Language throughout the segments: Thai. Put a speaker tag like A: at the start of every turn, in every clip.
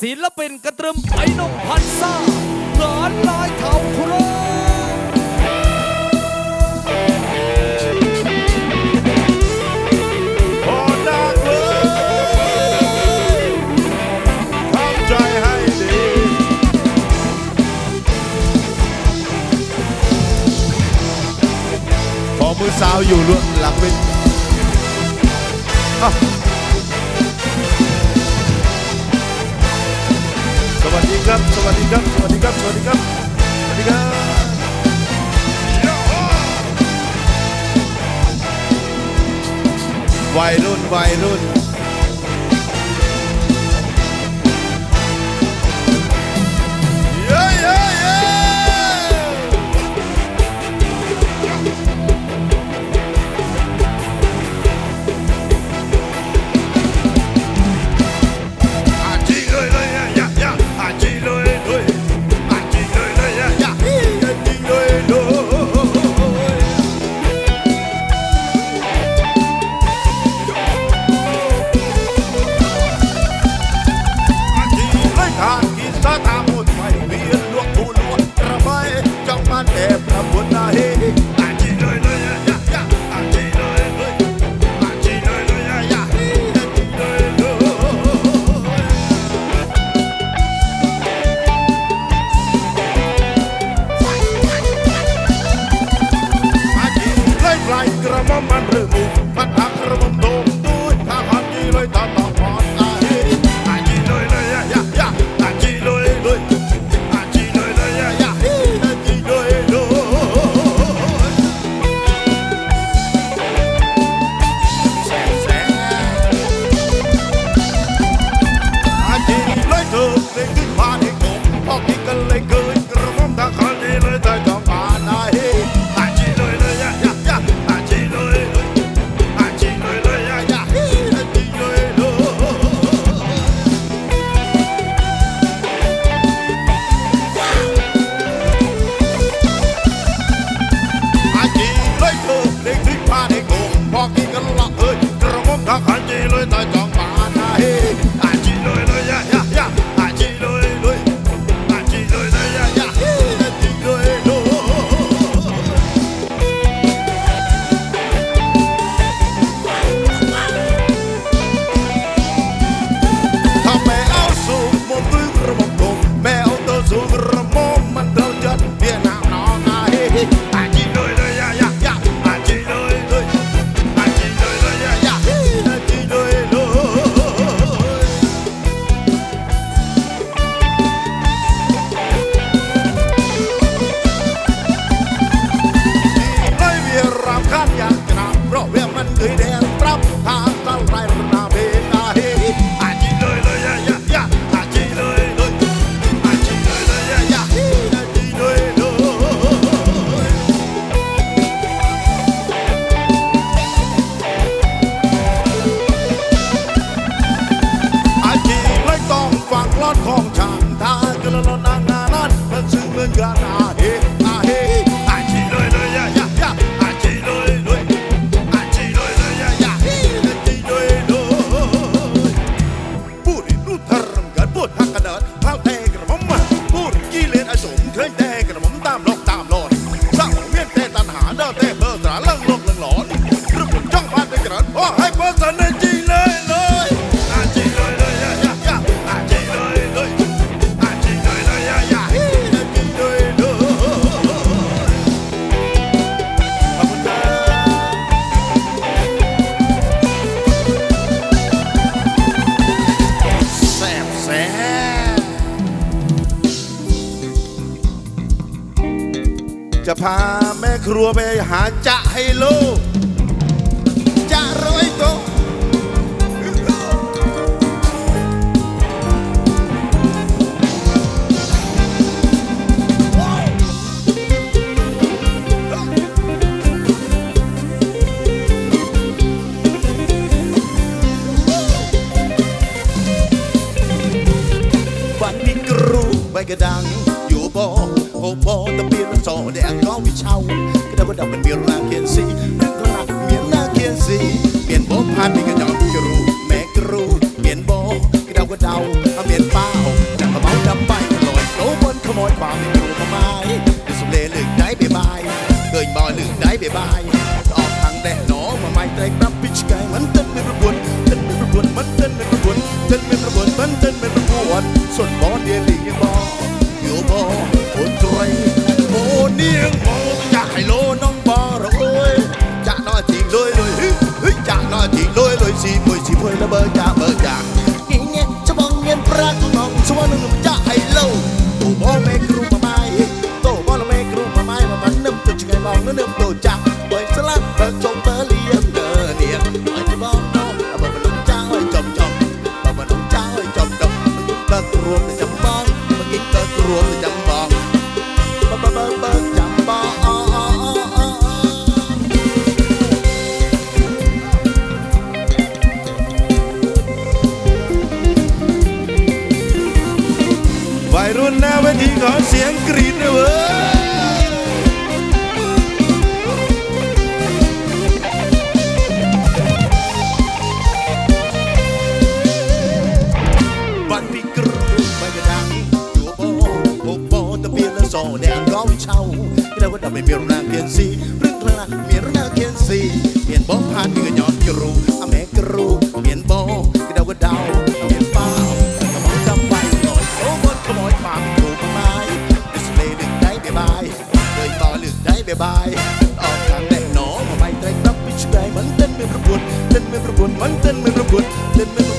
A: ศิลปินกระตรึมไอ้นมพันซ่า
B: หลอนลอยเขาครมือสาวอยู่ล้วน ครับ สวัสดีครับ สวัสดีครับ สวัสดีครับ สวัสดีครับวัยรุ่นวัยรุ่น bye. so để ăn gói sau cái đâu có đọc mày miệng ra kiên si rưng ra miệng ra kiên si miệng bó phan như nhỏ kia ru à mẹ kia ru miệng bó cái đâu có đau miệng bao cái bóng đâm bay rồi ô vân có mỗi phạm chủ mai cái lê đừng đáy bye bye đời to lừng đáy bye bye ở thằng đẹp nó mà bay tay tóc bị chơi vẫn tên mình rất buồn tên mình rất buồn vẫn tên mình rất buồn tên mình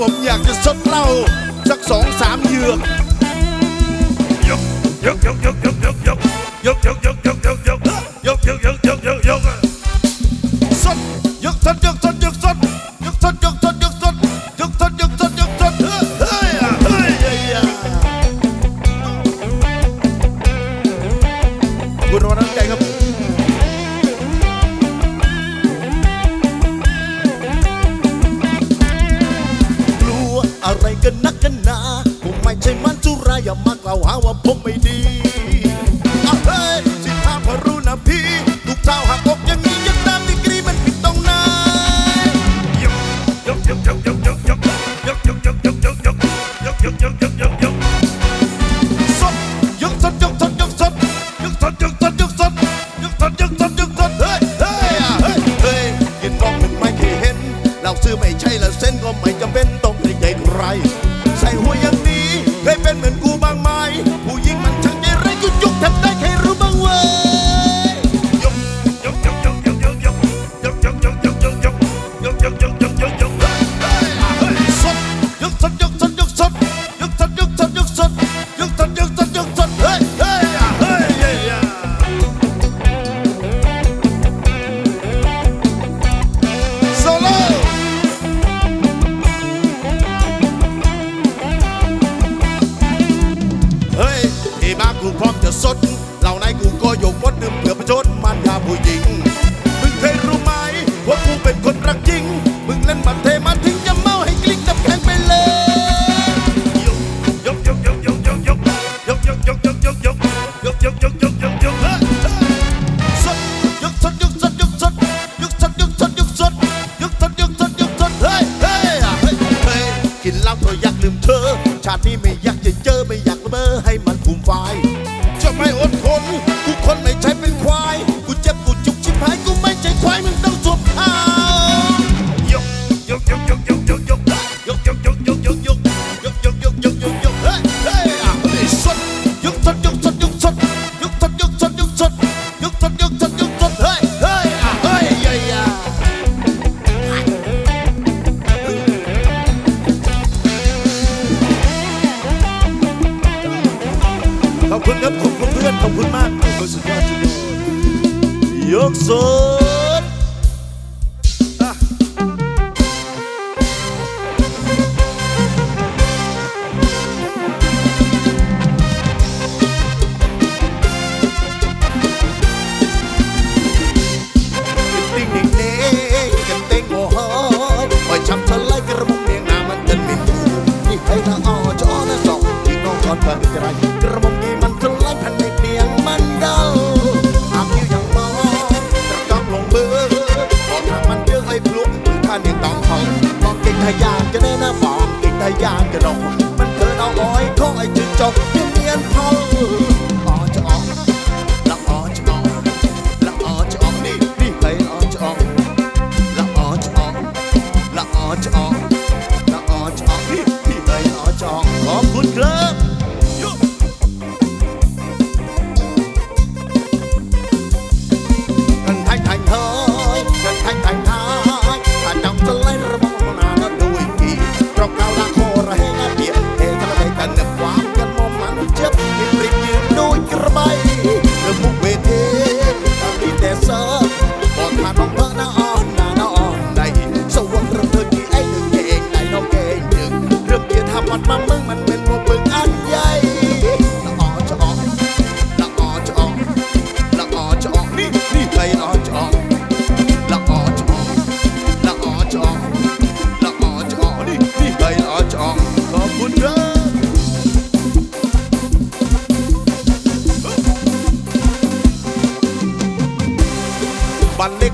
B: ผมอยากจะซดเหล้าสักสองสามเหยือก
C: ยกยกยกยกยกยกยกยก ร้ย
B: อย่ามากล่าวหาว่าผมไม่ดีเอาเฮ้ยสิทางพรุะพี่ลูกเจ้าหักอ
C: ก
B: อย่างนี้ยังตามดีกรีมันผิดตรงไหนยกยกยกยก คนรักจริง มึงเล่นมาเท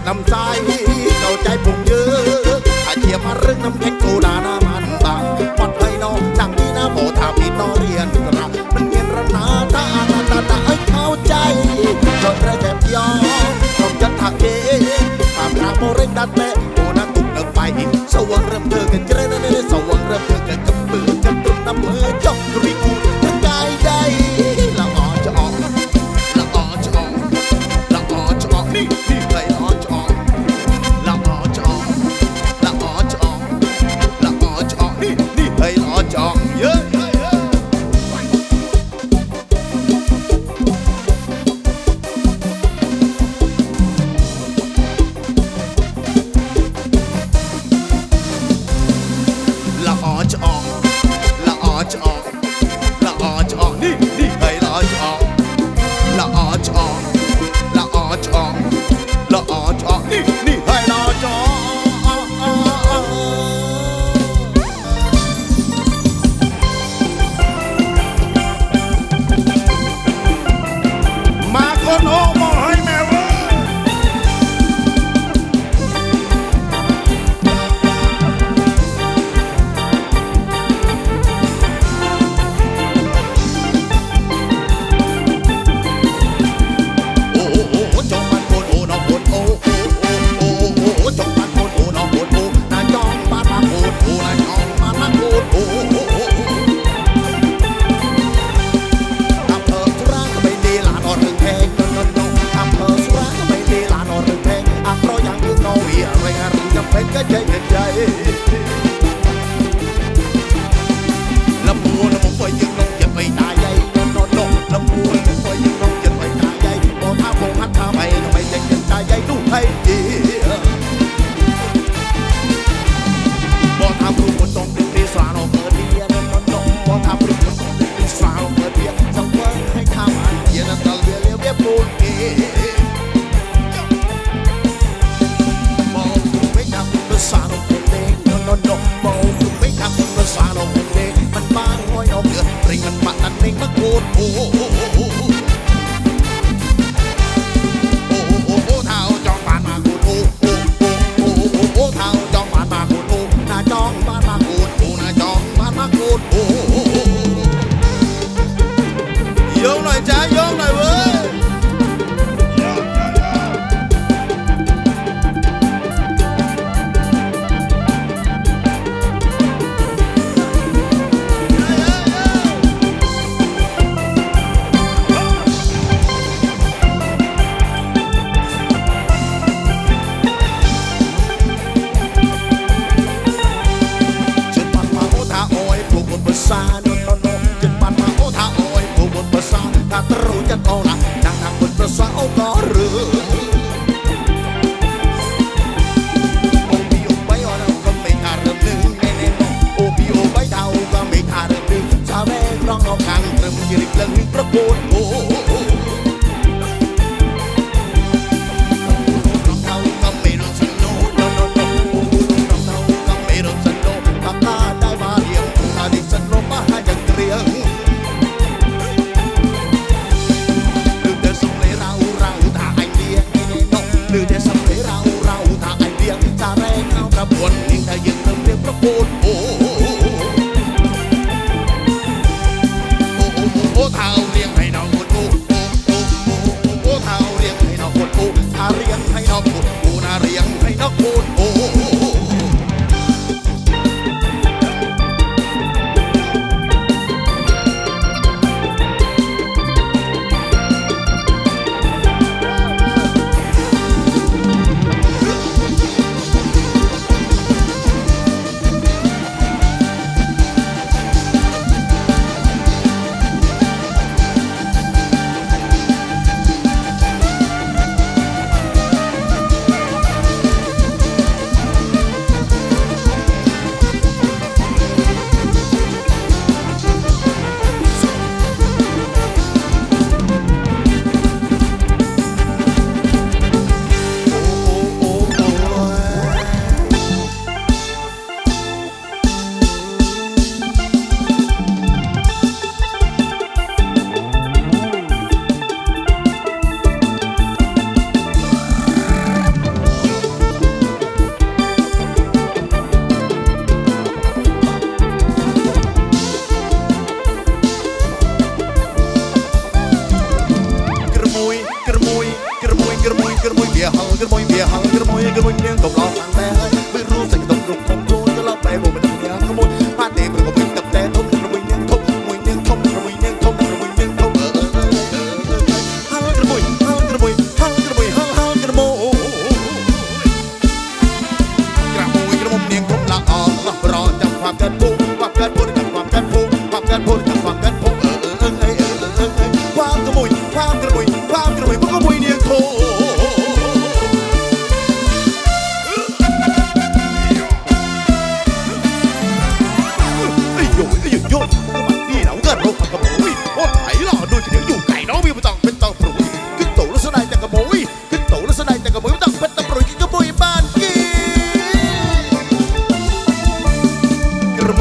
B: นเล็กนำใจ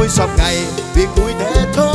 B: กระมุยสอ